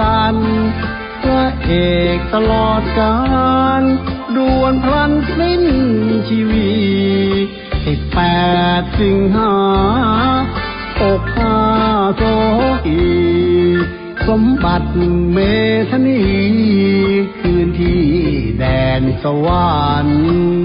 กัน พระเอกตลอดกาลดวนพลันสิ้นชีวีสิบแปดสิงหาอกห้าโซอีสมบัติเมธนี คืนที่แดนสวรรค์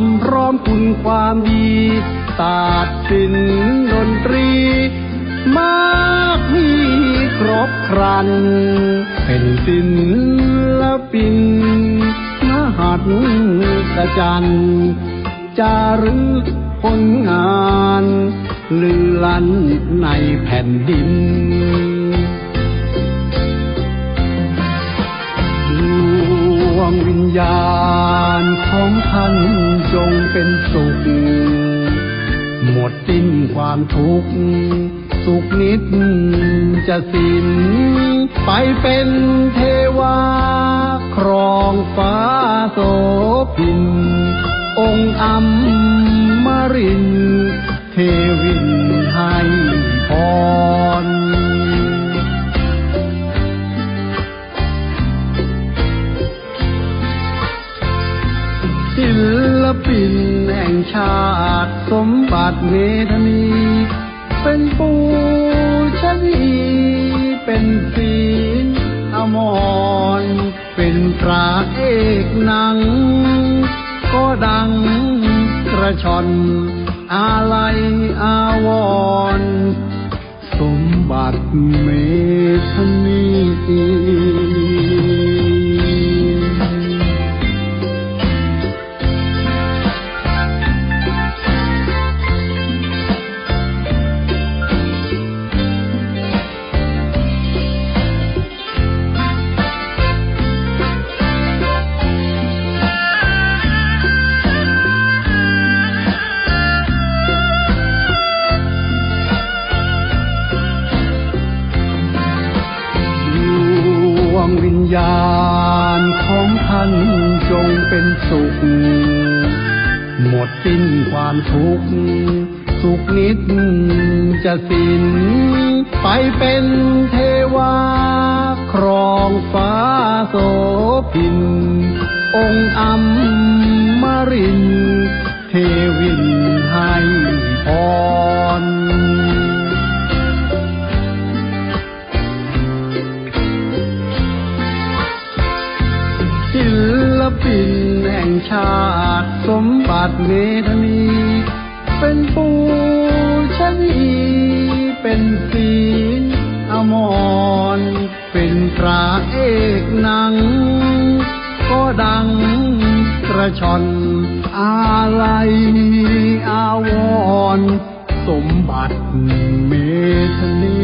ำพร้อมคุณความดีศาสตร์ศิลป์ดนตรี มากมีครบครัน เป็นศิลปินมหัศจรรย์จารึกผลงานลือลันในแผ่นดินดวงวิญญาณ ของท่านจงเป็นสุข หมดสิ้นความทุกข์ สุขนิดจะสิ้น ไปเป็นเทวา ครองฟ้าโสพิน องค์อัมมาริน ชาติสมบัติเมธนี เป็นปูชนีเป็นศีลอมร เป็นพระเอกหนัง ก็ดังกระชอนอาลัยอาวร สมบัติเม ญาณของท่านจงเป็นสุข หมดสิ้นความทุกข์ สุขนิดจะสิ้นไปเป็นเทวา ครองฟ้าโสพิน องค์อัมมารินเทว ชาติสมบัติเมธนี เป็นปูชนีเป็นศีลอมร เป็นพระเอกหนัง ก็ดังกระชอนอาลัยอาวร สมบัติเมธนี